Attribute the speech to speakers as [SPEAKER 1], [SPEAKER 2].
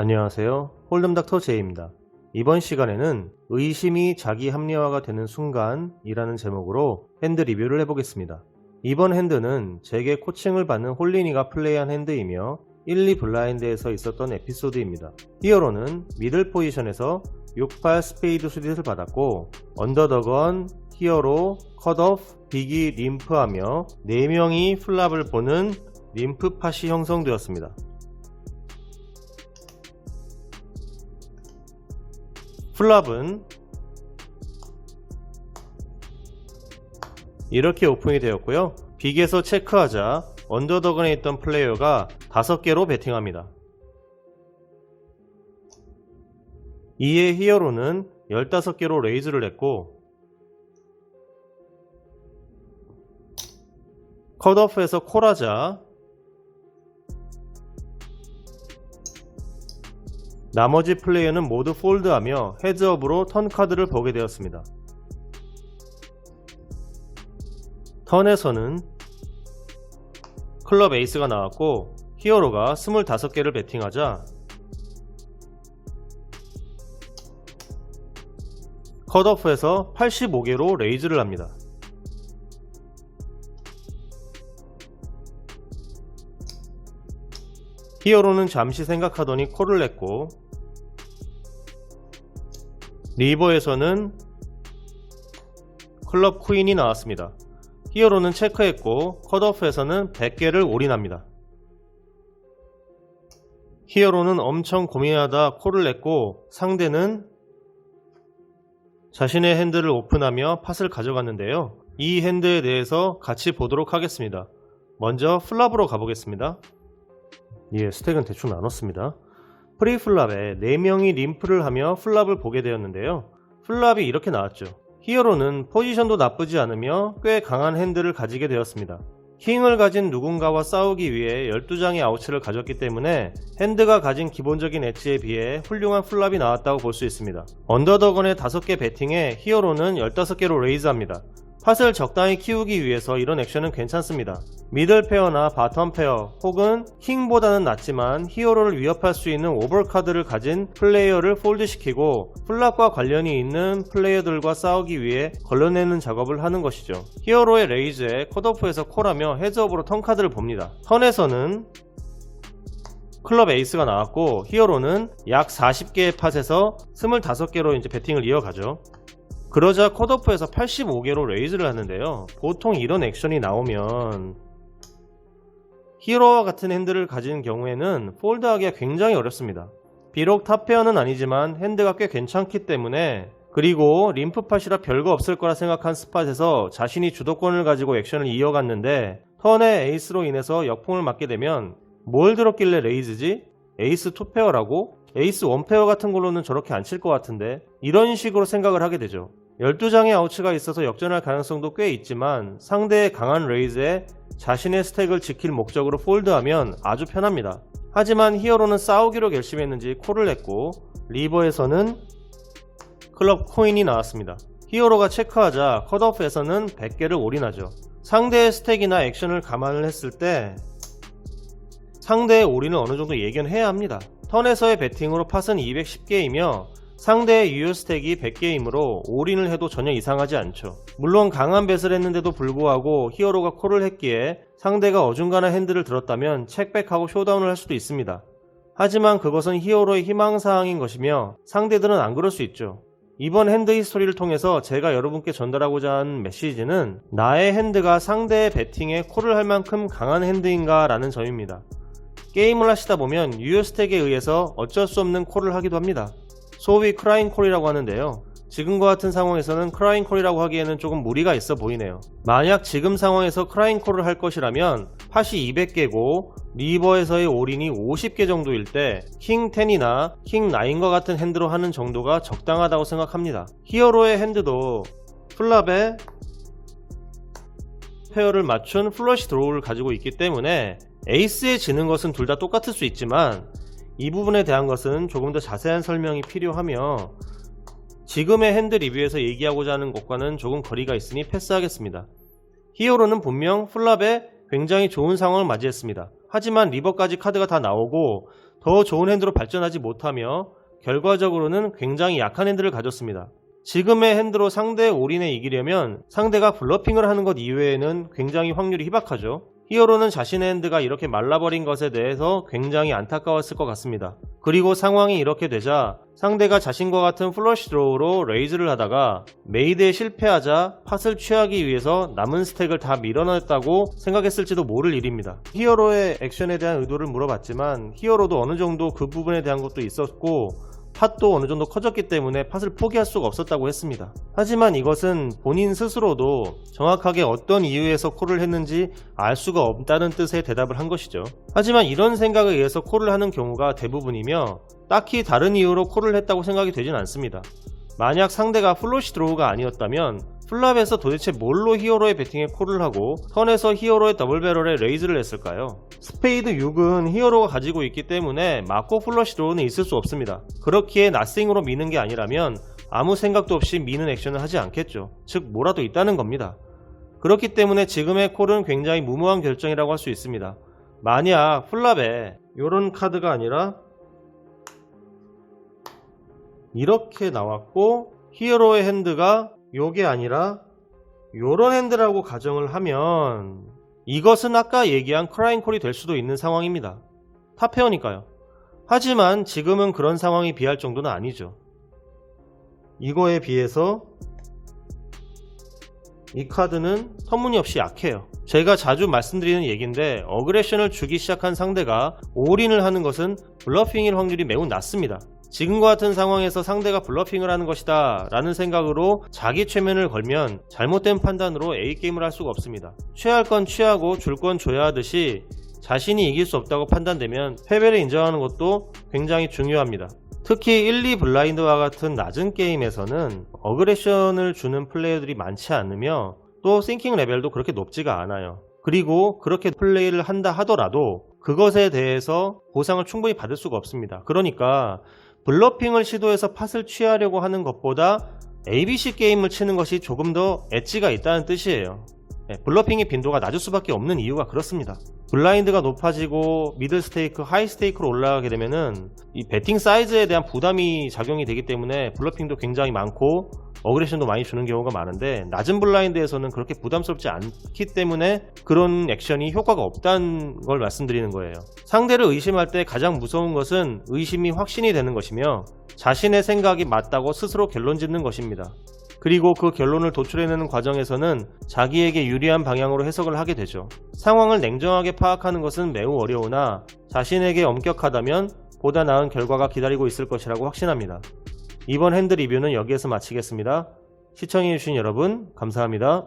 [SPEAKER 1] 안녕하세요. 홀덤닥터 제이입니다. 이번 시간에는 의심이 자기 합리화가 되는 순간이라는 제목으로 핸드 리뷰를 해보겠습니다. 이번 핸드는 제게 코칭을 받는 홀리니가 플레이한 핸드이며 1, 2 블라인드에서 있었던 에피소드입니다. 히어로는 미들 포지션에서 68 스페이드 수릿을 받았고 언더더건, 히어로, 컷오프, 빅이 림프하며 4명이 플랍을 보는 림프 팟이 형성되었습니다. 플랍은 이렇게 오픈이 되었고요. 빅에서 체크하자 언더더건에 있던 플레이어가 5개로 베팅합니다. 이에 히어로는 15개로 레이즈를 냈고 컷오프에서 콜하자 나머지 플레이어는 모두 폴드하며 헤즈업으로 턴 카드를 보게 되었습니다. 턴에서는 클럽 에이스가 나왔고 히어로가 25개를 베팅하자 컷오프에서 85개로 레이즈를 합니다. 히어로는 잠시 생각하더니 콜을 냈고 리버에서는 클럽 퀸이 나왔습니다. 히어로는 체크했고 컷오프에서는 100개를 올인합니다. 히어로는 엄청 고민하다 콜을 냈고 상대는 자신의 핸드를 오픈하며 팟을 가져갔는데요. 이 핸드에 대해서 같이 보도록 하겠습니다. 먼저 플랍으로 가보겠습니다. 예, 스택은 대충 나눴습니다. 프리플랍에 4명이 림프를 하며 플랍을 보게 되었는데요. 플랍이 이렇게 나왔죠. 히어로는 포지션도 나쁘지 않으며 꽤 강한 핸드를 가지게 되었습니다. 킹을 가진 누군가와 싸우기 위해 12장의 아우츠를 가졌기 때문에 핸드가 가진 기본적인 엣지에 비해 훌륭한 플랍이 나왔다고 볼 수 있습니다. 언더더건의 5개 배팅에 히어로는 15개로 레이즈합니다. 팟을 적당히 키우기 위해서 이런 액션은 괜찮습니다. 미들 페어나 바텀 페어 혹은 킹보다는 낫지만 히어로를 위협할 수 있는 오버 카드를 가진 플레이어를 폴드시키고 플랍과 관련이 있는 플레이어들과 싸우기 위해 걸러내는 작업을 하는 것이죠. 히어로의 레이즈에 컷오프에서 콜하며 헤즈업으로 턴 카드를 봅니다. 턴에서는 클럽 에이스가 나왔고 히어로는 약 40개의 팟에서 25개로 이제 배팅을 이어가죠. 그러자 컷오프에서 85개로 레이즈를 하는데요. 보통 이런 액션이 나오면 히어로와 같은 핸드를 가진 경우에는 폴드하기가 굉장히 어렵습니다. 비록 탑페어는 아니지만 핸드가 꽤 괜찮기 때문에 그리고 림프팟이라 별거 없을 거라 생각한 스팟에서 자신이 주도권을 가지고 액션을 이어갔는데 턴에 에이스로 인해서 역풍을 맞게 되면 뭘 들었길래 레이즈지? 에이스 투페어라고? 에이스 원페어 같은 걸로는 저렇게 안 칠 것 같은데 이런 식으로 생각을 하게 되죠. 12장의 아우츠가 있어서 역전할 가능성도 꽤 있지만 상대의 강한 레이즈에 자신의 스택을 지킬 목적으로 폴드하면 아주 편합니다. 하지만 히어로는 싸우기로 결심했는지 콜을 냈고 리버에서는 클럽 코인이 나왔습니다. 히어로가 체크하자 컷오프에서는 100개를 올인하죠. 상대의 스택이나 액션을 감안을 했을 때 상대의 올인을 어느 정도 예견해야 합니다. 턴에서의 배팅으로 팟은 210개이며 상대의 유효 스택이 100개이므로 올인을 해도 전혀 이상하지 않죠. 물론 강한 뱃을 했는데도 불구하고 히어로가 콜을 했기에 상대가 어중간한 핸드를 들었다면 책백하고 쇼다운을 할 수도 있습니다. 하지만 그것은 히어로의 희망사항인 것이며 상대들은 안 그럴 수 있죠. 이번 핸드 히스토리를 통해서 제가 여러분께 전달하고자 하는 메시지는 나의 핸드가 상대의 배팅에 콜을 할 만큼 강한 핸드인가 라는 점입니다. 게임을 하시다 보면 유효 스택에 의해서 어쩔 수 없는 콜을 하기도 합니다. 소위 크라인 콜이라고 하는데요. 지금과 같은 상황에서는 크라인 콜이라고 하기에는 조금 무리가 있어 보이네요. 만약 지금 상황에서 크라인 콜을 할 것이라면 팟이 200개고 리버에서의 올인이 50개 정도일 때 킹 10이나 킹 9과 같은 핸드로 하는 정도가 적당하다고 생각합니다. 히어로의 핸드도 플랍에 페어를 맞춘 플러시 드로우를 가지고 있기 때문에 에이스에 지는 것은 둘 다 똑같을 수 있지만 이 부분에 대한 것은 조금 더 자세한 설명이 필요하며 지금의 핸드 리뷰에서 얘기하고자 하는 것과는 조금 거리가 있으니 패스하겠습니다. 히어로는 분명 플랍에 굉장히 좋은 상황을 맞이했습니다. 하지만 리버까지 카드가 다 나오고 더 좋은 핸드로 발전하지 못하며 결과적으로는 굉장히 약한 핸드를 가졌습니다. 지금의 핸드로 상대의 올인에 이기려면 상대가 블러핑을 하는 것 이외에는 굉장히 확률이 희박하죠. 히어로는 자신의 핸드가 이렇게 말라버린 것에 대해서 굉장히 안타까웠을 것 같습니다. 그리고 상황이 이렇게 되자 상대가 자신과 같은 플러시 드로우로 레이즈를 하다가 메이드에 실패하자 팟을 취하기 위해서 남은 스택을 다 밀어넣었다고 생각했을지도 모를 일입니다. 히어로의 액션에 대한 의도를 물어봤지만 히어로도 어느 정도 그 부분에 대한 것도 있었고 팟도 어느 정도 커졌기 때문에 팟을 포기할 수가 없었다고 했습니다. 하지만 이것은 본인 스스로도 정확하게 어떤 이유에서 콜을 했는지 알 수가 없다는 뜻의 대답을 한 것이죠. 하지만 이런 생각에 의해서 콜을 하는 경우가 대부분이며 딱히 다른 이유로 콜을 했다고 생각이 되진 않습니다. 만약 상대가 플로시 드로우가 아니었다면 플랍에서 도대체 뭘로 히어로의 배팅에 콜을 하고 턴에서 히어로의 더블 배럴에 레이즈를 했을까요? 스페이드 6은 히어로가 가지고 있기 때문에 맞고 플러시 드로우는 있을 수 없습니다. 그렇기에 나싱으로 미는 게 아니라면 아무 생각도 없이 미는 액션을 하지 않겠죠. 즉 뭐라도 있다는 겁니다. 그렇기 때문에 지금의 콜은 굉장히 무모한 결정이라고 할 수 있습니다. 만약 플랍에 이런 카드가 아니라 이렇게 나왔고 히어로의 핸드가 요게 아니라 요런 핸드라고 가정을 하면 이것은 아까 얘기한 크라인콜이 될 수도 있는 상황입니다. 탑페어니까요. 하지만 지금은 그런 상황이 비할 정도는 아니죠. 이거에 비해서 이 카드는 터무니없이 약해요. 제가 자주 말씀드리는 얘기인데 어그레션을 주기 시작한 상대가 올인을 하는 것은 블러핑일 확률이 매우 낮습니다. 지금과 같은 상황에서 상대가 블러핑을 하는 것이다 라는 생각으로 자기 최면을 걸면 잘못된 판단으로 A게임을 할 수가 없습니다. 취할 건 취하고 줄 건 줘야 하듯이 자신이 이길 수 없다고 판단되면 패배를 인정하는 것도 굉장히 중요합니다. 특히 1, 2 블라인드와 같은 낮은 게임에서는 어그레션을 주는 플레이어들이 많지 않으며 또 싱킹 레벨도 그렇게 높지가 않아요. 그리고 그렇게 플레이를 한다 하더라도 그것에 대해서 보상을 충분히 받을 수가 없습니다. 그러니까 블러핑을 시도해서 팟을 취하려고 하는 것보다 ABC 게임을 치는 것이 조금 더 엣지가 있다는 뜻이에요. 네, 블러핑의 빈도가 낮을 수밖에 없는 이유가 그렇습니다. 블라인드가 높아지고 미들 스테이크, 하이 스테이크로 올라가게 되면은 이 베팅 사이즈에 대한 부담이 작용이 되기 때문에 블러핑도 굉장히 많고 어그레션도 많이 주는 경우가 많은데 낮은 블라인드에서는 그렇게 부담스럽지 않기 때문에 그런 액션이 효과가 없다는 걸 말씀드리는 거예요. 상대를 의심할 때 가장 무서운 것은 의심이 확신이 되는 것이며 자신의 생각이 맞다고 스스로 결론 짓는 것입니다. 그리고 그 결론을 도출해내는 과정에서는 자기에게 유리한 방향으로 해석을 하게 되죠. 상황을 냉정하게 파악하는 것은 매우 어려우나 자신에게 엄격하다면 보다 나은 결과가 기다리고 있을 것이라고 확신합니다. 이번 핸드 리뷰는 여기에서 마치겠습니다. 시청해주신 여러분, 감사합니다.